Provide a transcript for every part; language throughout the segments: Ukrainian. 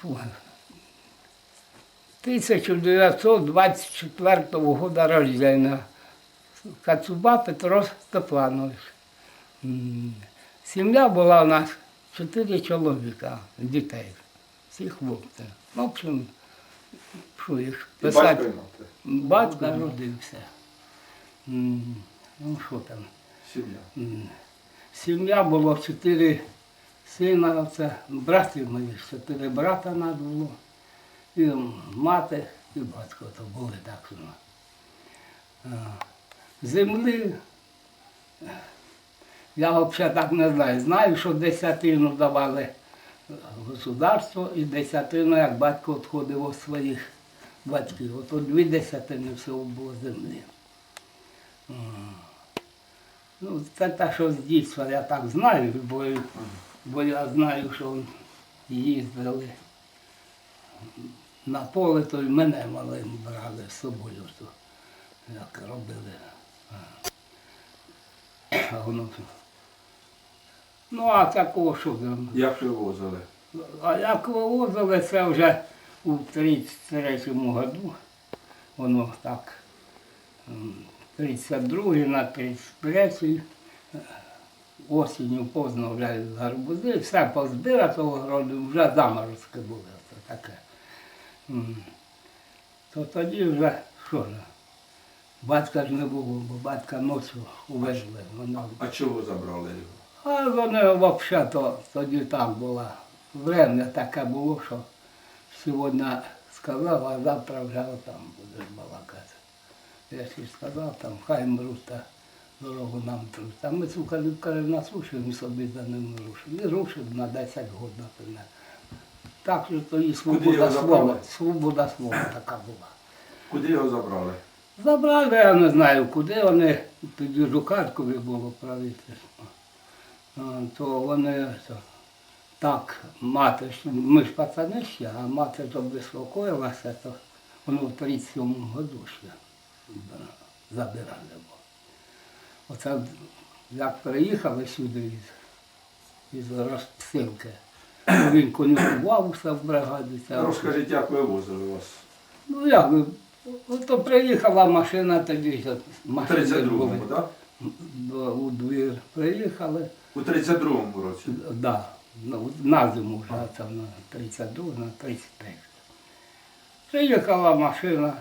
фу, 1924 года рождения. Кацуба Петро Степанович. Сім'я була у нас чотири чоловіка, дітей, всі хлопці. В общем, що їх писати. Батько народився. Ну що там? Сім'я. Сім'я було чотири сина, це братів моїх, чотири брата нас було. І мати, і батько то були так. ну. Землі, я взагалі так не знаю. Знаю, що десятину давали государство і десятину, як батько відходив від своїх батьків. От дві десятини всього було землі. Ну, це те, що з дійства я так знаю, бо, бо я знаю, що їздили на поле, то й мене малим брали з собою, то як робили. А воно. Ну, а такого що там? Як вивозили? А як вивозили, це вже у 33-му году, воно так, м, 32 на 33 е, осінню поздно вже гарбузи, все позбира того городу, вже заморозки були. Це таке. То тоді вже що ж, батька ж не було, бо батька ночі увезли. Воно А чого забрали його? а вони взагалі то тоді так було. Время таке було, що сьогодні сказав, а завтра вже там будеш балакати. Я ще сказав, там хай мруть, та дорогу нам труть. А ми сука каже, насушимо собі за ним рушимо. І рушимо на 10 років, наприклад. Так що то і свобода слова, свобода слова така була. Куди його забрали? Забрали, я не знаю, куди вони, тоді Жукаркові було правительство. То вони то, так, мати, ж- ми ж пацани ще, а мати то вислокоїлася, то воно в 37-му году ще забирали. Оце як приїхали сюди із, із розпсилки, він конюкувався в бригаді. це Розкажіть, як вивозили вас? Ну як, ви, ото приїхала машина тоді, У 32-му, так? У двір приїхали, У 32-му році. да, ну, на зиму вже, це на 32, на 33. Приїхала машина,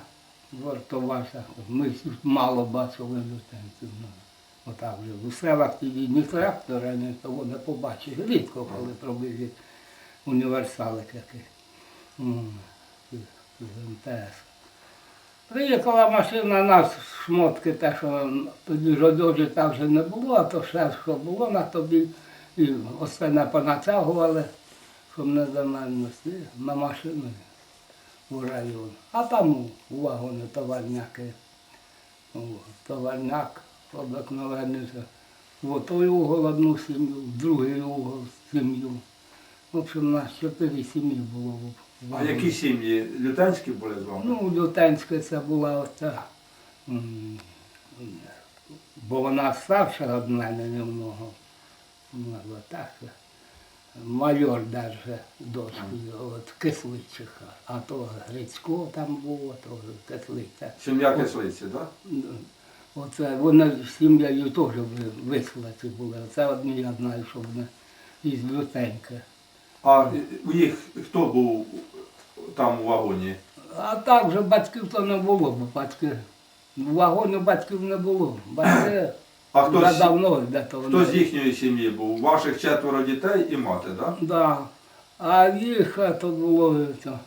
вартувався, ми мало бачили лютенців. Ну, отак вже. У селах тоді ні трактора, ні того не побачиш. Рідко, коли пробили універсали які. М, з- МТС. Приїхала машина, нас шмотки, те, що тоді ж так вже не було, а то ще що було на тобі. І остальне понатягували, щоб не замерзти, на машину у район. А там у вагони товарняки. Товарняк обикновений. це В той угол одну сім'ю, в другий угол сім'ю. В общем, у нас чотири сім'ї було. в А які сім'ї? Лютенські були з вами? Ну, Лютенська це була оця, бо вона старша від мене немного. Вона була так. Майор даже дочку, от Кисличиха, а то Грицько там було, то Кислиця. Сім'я кислиці, так? Ну, Оце вони з сім'єю теж ви- вислаці були. Це одні я знаю, що вони із Лютенька. А у їх хто був там у вагоні? А так вже батьків то не було, бо батьки. В вагоні батьків не було. Батьки А хто вже з- давно де то Хто з їхньої сім'ї був? Ваших четверо дітей і мати, так? Да. А їх е, то було. То,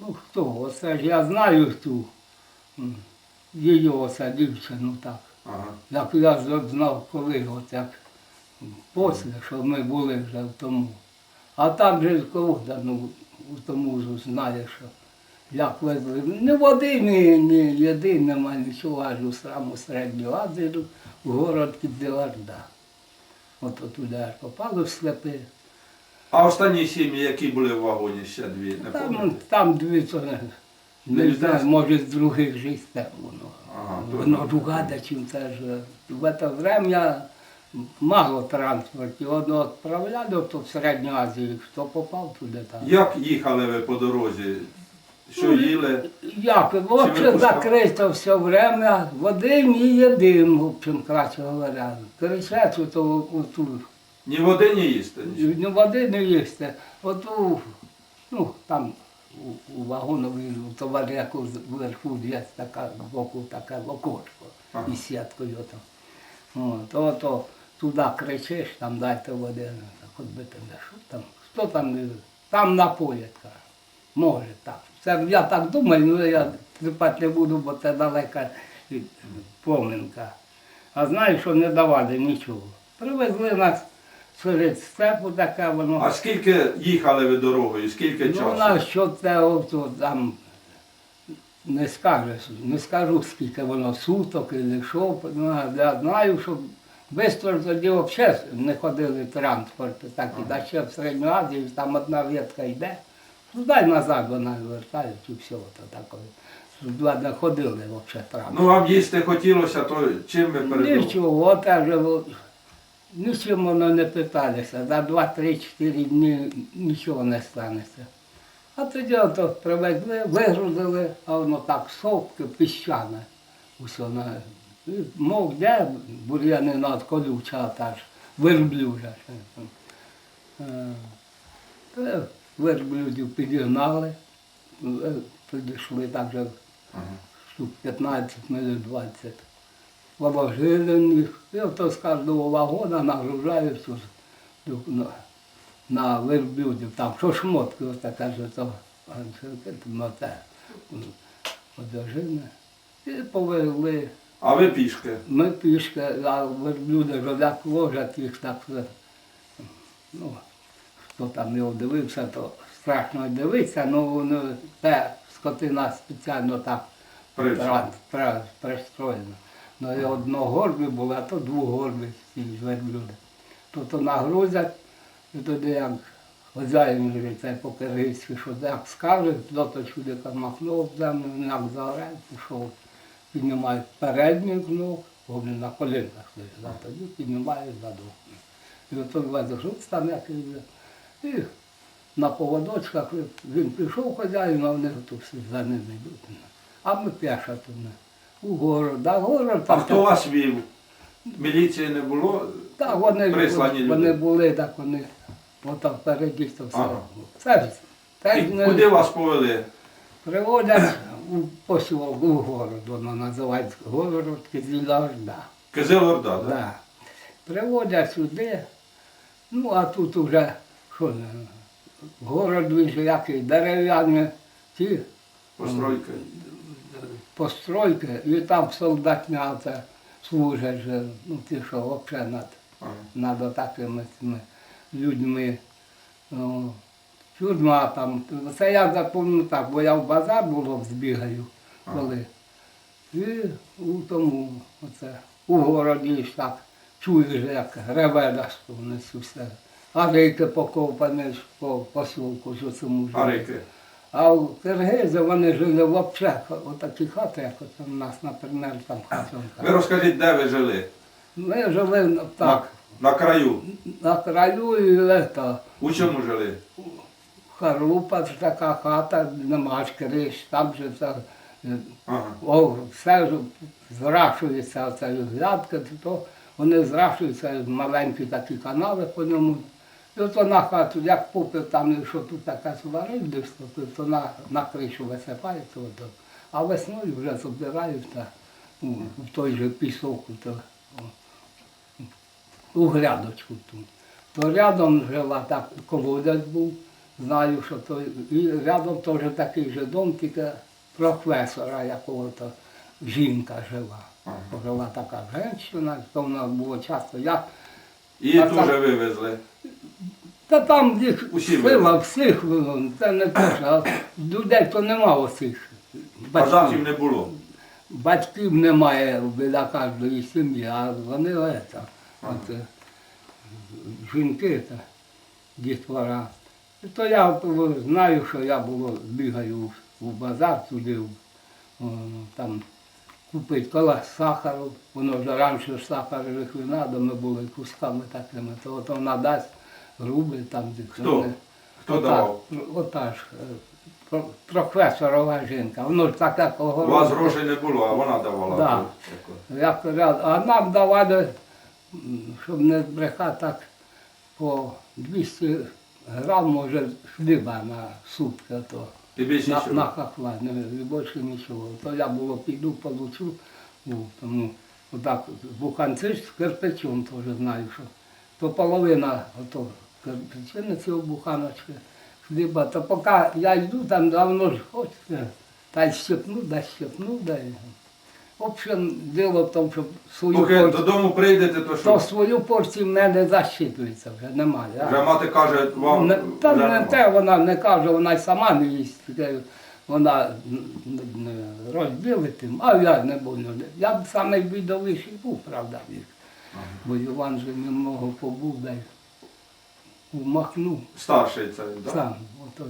ну хто? Оце ж я знаю ту. м, Її оце дівчину так. Ага. Як я ж знав, коли от як після, що ми були вже в тому. А там же кого ну, у тому ж знаєш, що як везли. Ні води, ні, ні їди, нема нічого, аж у саму середню Азію, в город Кідзеларда. От туди аж попали в слепи. А останні сім'ї, які були в вагоні, ще дві, не Там, пам'ятаєте? там дві, то не, Не не знаю, може з других життів воно. Ага, воно другада, чим це ж. В це время мало транспортів. Одного відправляли, то в Середню Азію, хто попав туди там. Як їхали ви по дорозі? Що їли? Як? Випускав? закрито все время, води не їдим, в общем, краще говоря. Кричать то оту, Ні води, ні їсти. ну води не їсти. Оту, ну там у, вагонові товаряку вверху є така боку таке окошко із сіткою там. О, то, то туди кричиш, там дайте води, ну, хоч би тебе, що там, хто там, там напоять, каже. Може так. Це я так думаю, ну я тріпати не буду, бо це далека поминка. А знаю, що не давали нічого. Привезли нас серед степу таке воно. А скільки їхали ви дорогою? Скільки Ну, часу? на що це ото там не скажеш, не скажу, скільки воно суток і що. Ну, я знаю, що швидко тоді взагалі не ходили транспорти, так і да ще в Середню Азію, там одна ветка йде, туди й назад вона вертають і все таке. Не ходили взагалі транспорт. Ну вам їсти хотілося, то чим ви передумали? Нічого, теж нічим воно не питалися. За 2-3-4 дні нічого не станеться. А тоді ото привезли, вигрузили, а воно так совки, піщане. Усе на мов де бур'яни над колюча та ж верблюжа. Е, Верблюдів підігнали, е, підійшли так же штук 15 минут 20. Їх, і ото з кожного вагона нагружають на, на верблюдів, там, що шмотки, така ж то, а, це, ну, одежина. І повезли. А ви пішки? Ми пішки, а верблюди ж як ложать їх так. Ну, хто там його дивився, то страшно дивитися, ну воно те скотина спеціально так Привчено. Ну і одного горби було, а то двох горби ці верблюди. То то нагрузять, і тоді як хазяїн вже це по-киргизьки, що як скаже, то сюди махнув землю, як заорать, пішов, піднімають передніх ног, вони на колінах а тоді піднімають задом. І ото везеш там який. І на поводочках він пішов хазяїн, а вони всі за ним йдуть. А ми пеша тут у город. Да, город А там. хто вас вів? Міліції не було? Так, вони, Прислані люди? вони були, так вони отак впереді то все. Ага. Це ж це І ж не куди вас повели? приводять у посілок, у город, воно називається город Кизілажда. Кизилорда, так? Да? Приводять сюди, ну а тут уже що, не, город же який дерев'яні ті Постройка. Постройки, і там солдатня це служать ну ті, що взагалі над, Ага. над такими цими людьми. Ну, тюрма там. Це я запомню так, бо я в базар було збігаю, Ага. коли. І у тому, оце, у городі ж так чуєш, як реве да, що. А рейки покопані по посілку, що А рики? А у Киргизи вони жили взагалі, отакі хати, як от у нас, наприклад, там Ви хатинка. розкажіть, де ви жили? Ми жили так, На, на краю. на краю і это, У чому жили? харупа, ж така хата, нема ж криш, там же все, е, Ага. о, все ж зрашується, оце грядка, то вони зрашуються, маленькі такі канали по ньому. І ото на хату, як попив там, що тут така сварив, де то на, на кришу висипається. Ото. А весною вже забирають та, у, в той же пісок, то, у грядочку тут. То рядом жила так колодязь був, знаю, що то, і рядом теж такий же дом, тільки професора якого-то жінка жила. Жила така жінка, то вона було часто. Я, І теж вивезли. Та там їх Усі всіх, це не що, а людей то нема оцих. Захів не було. Батьків немає біля кожної сім'ї, а вони это, от, е, жінки та дітвора. І то я знаю, що я було, бігаю в- базар туди, о, там купити кола сахару, воно вже раніше ж сахарових винадами були кусками такими, то от вона дасть рубль там де Хто? Хто Ота- давав? Ота ж е, про- професорова жінка. Воно ж таке У вас огород. грошей не було, а вона давала. Да. Я казав, а нам давали, м, щоб не брехати так, по 200 грам, може, хліба на сутки. То. І більше На, нічого. на хахла, не, не більше нічого. То я було піду, получу. Ну, тому отак буханці з кирпичом теж знаю, що то половина ото кирпичини цього буханочки, хліба. То поки я йду, там давно ж хочеться, та й щепну, да щепну, да. й- В общем, діло в тому, що свою Поки порцію, додому прийдете, то то свою порцію в мене засчитується вже, немає. а? Вже мати каже вам. Не, та вже не нема. те вона не каже, вона й сама не їсть. таке, Вона н- не розділить тим, а я не буду. Я б саме бідовіший був, правда. Бо Іван же немного побув, дай умахнув Старший це, так? сам. Ото,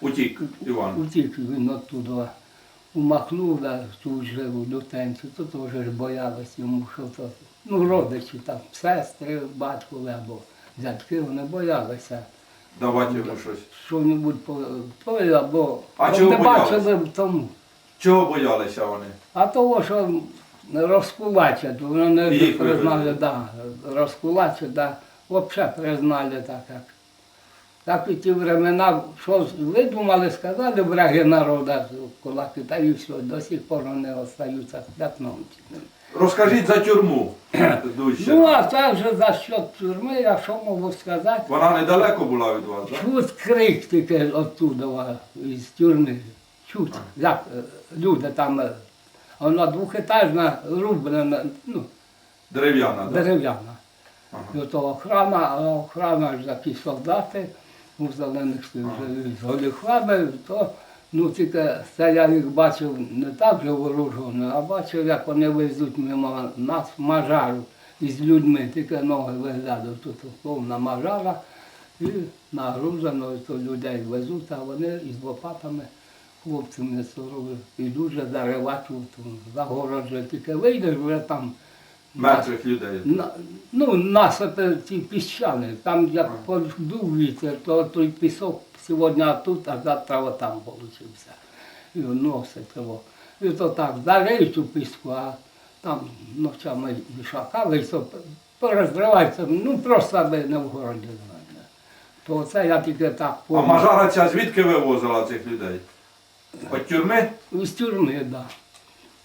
Утік Іван. утік він оттуда. Умахнув, да, тут живу до тенцю, то теж боялись йому, що то. Ну, родичі там, сестри, батькові або дядьки, вони боялися. Давати йому щось. що-небудь по то або А чого не бачили в тому. Чого боялися вони? А того, що розкулачать, вони не Їх признали, вивели. да, розкулачать, да, взагалі признали так, як. Так і ті времена, що видумали, сказали враги народу, кулаки, та і все, до сих пор вони остаються п'ятном. Розкажіть за тюрму. Дужче. Ну, а це вже за що тюрми, я що можу сказати? Вона недалеко була від вас, так? Чуть крик тільки оттуда, із тюрми. Чуть, як е, люди там, е, вона двохетажна, рублена, ну, Дерев'яна, так? дерев'яна. Ага. І ото охрана, а охрана ж такі солдати у зелених стив, з голіхвами, то ну тільки це я їх бачив не так же вооружено, а бачив, як вони везуть мимо нас мажару із людьми, тільки ноги виглядають, тут повна мажара, і нагружено, і то людей везуть, а вони із лопатами хлопці не сурові, і дуже заривати, за город вже тільки вийдеш, вже там Мертвих людей. на, ну, насипи ті піщани, там як подув вітер, то той пісок сьогодні тут, а завтра отам получився. І носить його. І то так, зариють у піску, а там ночами шакали, то порозривається, ну просто аби не в городі. То це я тільки так А помню. мажара ця звідки вивозила цих людей? От тюрми? З тюрми, так. Да.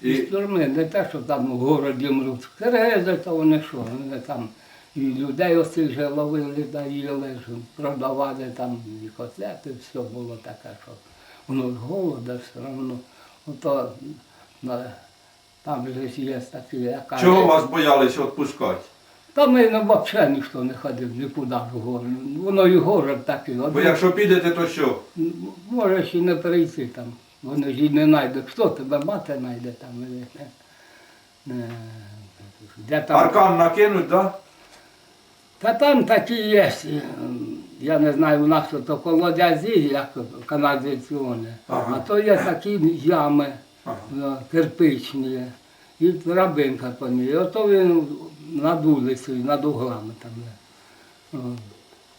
І З тюрми, не те, що там в городі мруть. Киргизи, то вони що, вони там і людей оцих же ловили та їли, ж, продавали там і котлети, все було таке, що воно ж голода все одно. Ото, на, там же є такі, яка... чого вас боялися відпускати? Та ми ну, взагалі ніхто не ходив нікуди в город. Воно і город такий. Бо якщо підете, то що? Можеш і не прийти там. Вони ж і не знайдуть. Хто тебе мати знайде там? і Не, не, де там? Аркан накинуть, так? Та там такі є. е, Я не знаю, у нас то колодязі, як каналізаційні. Ага. А то є такі ями Ага. е, кирпичні, і драбинка по ній. І ото він над вулицею, над углами там.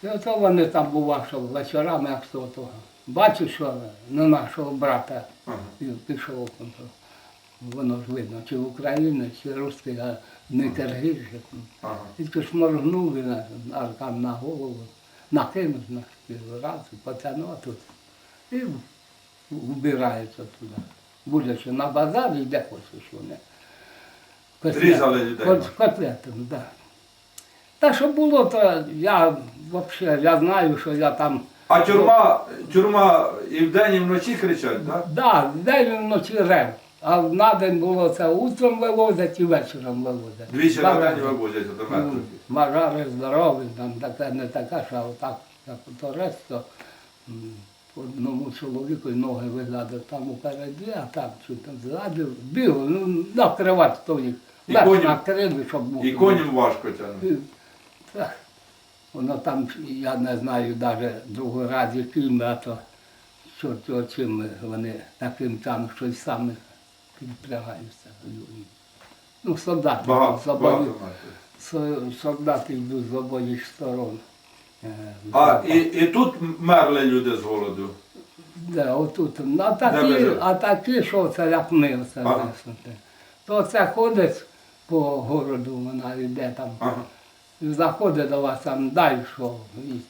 І ото вони там бува, що вечорами, як то того. Бачу, що на нашого брата пішов. Воно ж видно, чи українець, чи русський, а не киргизик. Ага. Тільки ж моргнув і на аркан на голову, накинув на раз, потягнув тут і вбирається туди. Будучи на базарі, де хочеш вони. Різали людей. Котлетами, так. Та що було, то я взагалі, я знаю, що я там. А тюрма, тюрма і вдень, і вночі кричать, так? Да, день і вночі рев. А на день було це утром вивозять і вечором вивозять. Двічі на день вивозять до Ну. Мажари здорові, там таке не таке, що отак, як то решта, одному чоловіку ноги виглядають там упереді, а там чи там ззаду, біло, ну накривати то їх. І коням- накрили, щоб І коням важко тягнути. Так, Воно там, я не знаю, навіть другий раз яким, а то чорт його чим вони таким там щось саме підпрягаються. Ну, солдати Багато, багато солдати йдуть з обоїх сторон. Е, А і, і тут мерли люди з голоду. Да, отут. Ну, А такі, а такі, що це як ми це Ага. То це ходить по городу, вона йде там, Ага. Заходить до вас там, що,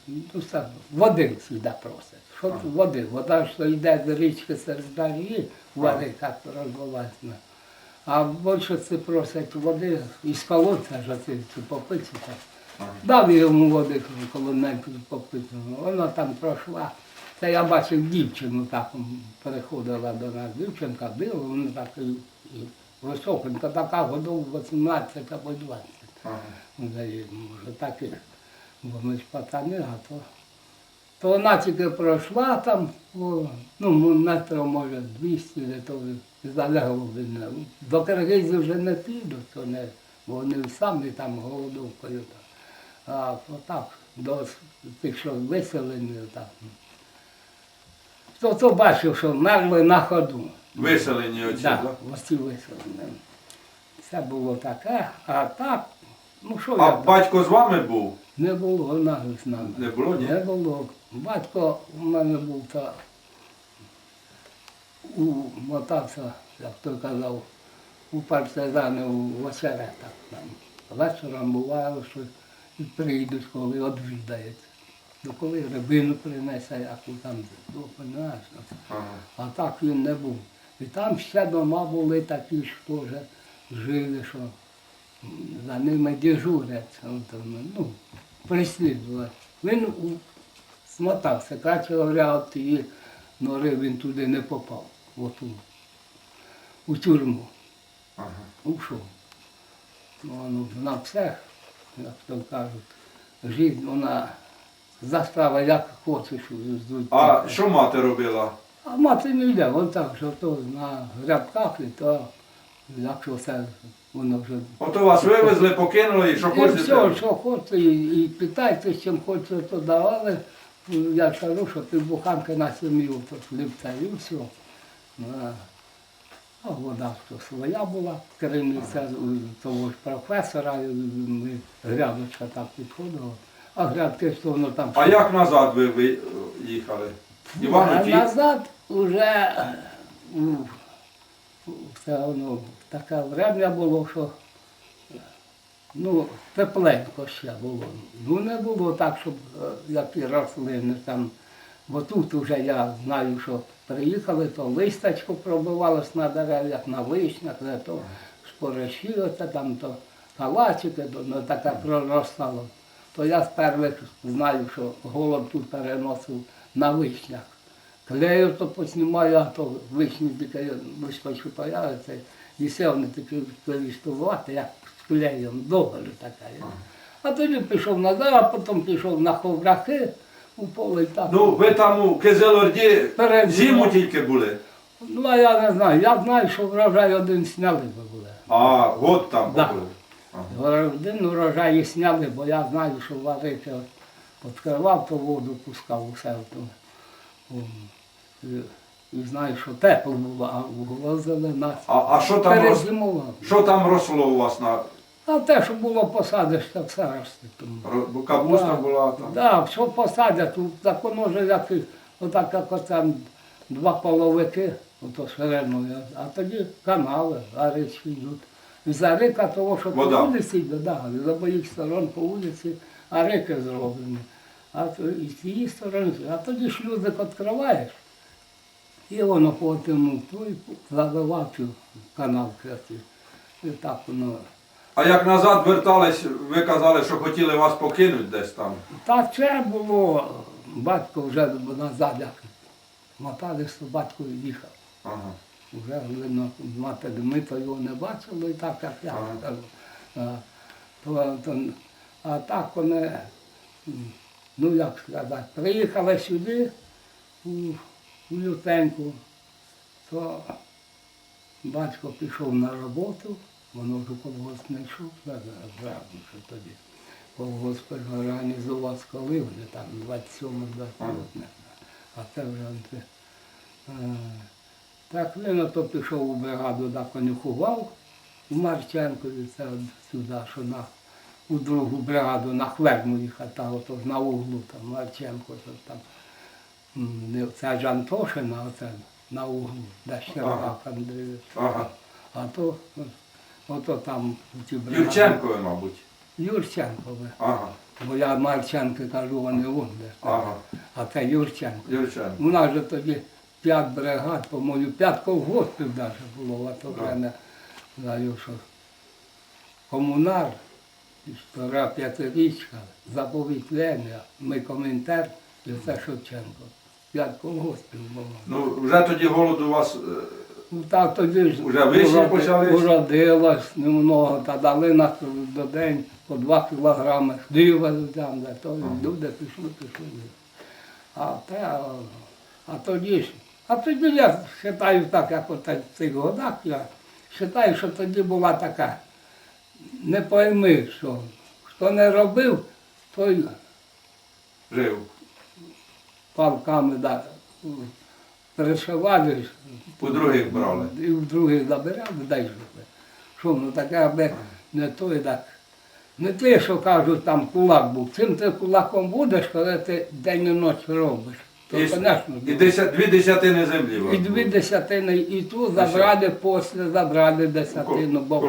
ну, все, води сюди просить. Що тут води? Вода, що йде з річки серед води так розголасна. А більше це просять води із колодця, що це, це попити. Дав йому води колоненьку попити. Вона там пройшла. Це я бачив дівчину так м, переходила до нас. Дівчинка била, вона так і, і високенька, така годов 18 або 20. Ага. Може, так і. Бо ми ж пацани, а то. То вона тільки пройшла там, ну, метрів, може, 200, де то залегло мене. До Киргизів вже не підуть, то не, бо вони самі там голодовкою. Там. А отак, до тих, що виселені, так. То, то бачив, що мерли на ходу. Виселені оці, Да, так? ось ці виселені. Це було таке, а так, ну що А я, батько з вами був? не було наги з нами. Не було, ні? Не було. Батько у мене був та у мотався, як той казав, у партизани у очеретах. Там. Вечором бувало, що і прийдуть, коли одвідається. Ну коли рибину принесе, яку там ну, знаєш, ну. Ага. А так він не був. І там ще дома були такі, що вже жили, що за ними дежурять, ну, прислідували. Він смотався, краще говоря, от її нори він туди не попав, от у, у тюрму, Ага. ушов. Ну, воно на все, як то кажуть, життя, вона застава, як хочеш, здуть. А що мати робила? А мати не йде, вон так, що то на грядках, то якщо це воно вже. Ото вас вивезли, покинули і що І хочете? все, що хочете, і, і питайте, чим хочете, то давали. Я кажу, що півбуханки на сім'ю, і все. А, вода то своя була, керівниця у того ж професора, і ми грядочка так підходила. А грядки, що воно там. А як назад ви, ви їхали? Іван А утік? назад уже ну, це воно таке время було, що ну, тепленько ще було. Ну не було так, щоб е, які рослини там. Бо тут вже я знаю, що приїхали, то листочку пробивалось на дерев'ях, на вишнях, то спориші, там то калачики, ну, таке проростало. То я з перших знаю, що голод тут переносив на вишнях. Клею то поснімаю, а то вишні тільки вишкочу появиться. Такі клевістувати, як з клеєм, доголю така. А тоді пішов назад, а потім пішов на ховрахи у поле так. Ну, ви там у Кизелорді зиму тільки були. Ну, а я не знаю. Я знаю, що врожай один сняли би були. А, год там Да. побули. Ага. Один урожай і сняли, бо я знаю, що варити відкривав, то воду пускав усе. М, і, знаю, що тепло було, а було зелена. А, а що там рос... Перезимував. що там росло у вас на А те, що було посадиш, то все росте. Тому. бо капуста Да, була там? Да, що посадять, тут так воно вже як, і- отак, як оце два половики, ото шириною, а тоді канали, а річки йдуть. І за рика того, що Вода. по вулиці, йде, да, з обоїх сторон по вулиці, а рики зроблені. А то і з цієї сторони, а тоді ж люди відкриваєш, і воно потім заливав цю канал. І так воно. А як назад вертались, ви казали, що хотіли вас покинути десь там. Та це було, батько вже назад, як мотались, то батько їхав. Ага. Вже видно, мати, ми то його не бачили, і так як я Ага. А, то, то, а так вони, ну як сказати, приїхали сюди, у, у Лютеньку, то батько пішов на роботу, воно вже колгосп не йшов, зразу що тоді. Колгосп організував коли вже там 27 28 А це вже. е, Так він ото пішов у бригаду, да конюхував у Марченкові, це сюди, що на, у другу бригаду на хверму їхав, та ото на углу там Марченко, то там. Не- Це ж Антошина, оце на углу, де Щербак Ага. Андрійович. Ага. А то, ото там ті бригади. Юрченкове, мабуть. Юрченкове. Ага. Бо я Марченко кажу, вони вон Ага. А це Юрченко. Юрченко. У нас же тоді п'ять бригад, по-моєму, п'ять колгоспів навіть було, а то мене знаю, що комунар, п'ятирічка, заповідь Леня, ми коментар і це Шевченко. П'ять колгоспів було. Ну, вже тоді голод у вас. е, Ну так тоді ж Уже вишні уроди- почались? уродилось немного, та дали нас до день по два кілограми хліба там, де то люди пішли, пішли. А те, а тоді ж, а тоді я вважаю так, як от в цих годах, я вважаю, що тоді була така, не пойми, що хто не робив, той Жив. Палками да, перешивали. У других брали. І в других забирали, дай жити. Що, ну таке, аби не той так. Не те, що кажуть, там кулак був. Цим ти кулаком будеш, коли ти день і ніч робиш. То, І, звісно, і десят, дві десятини землі. і дві десятини, і ту забрали, після забрали десятину, бо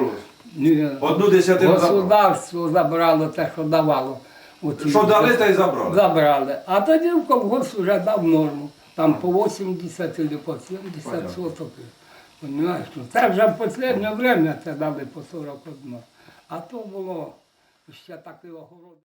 Одну десятину государство забрало те, що давало. Оці Що дали, та й забрали. Забрали. А тоді в колгосп вже дав норму. Там по 80 чи по 70 Понятно. соток. Понимаєш? Ну, Це вже в останнє время це дали по 41. А то було ще такий огород.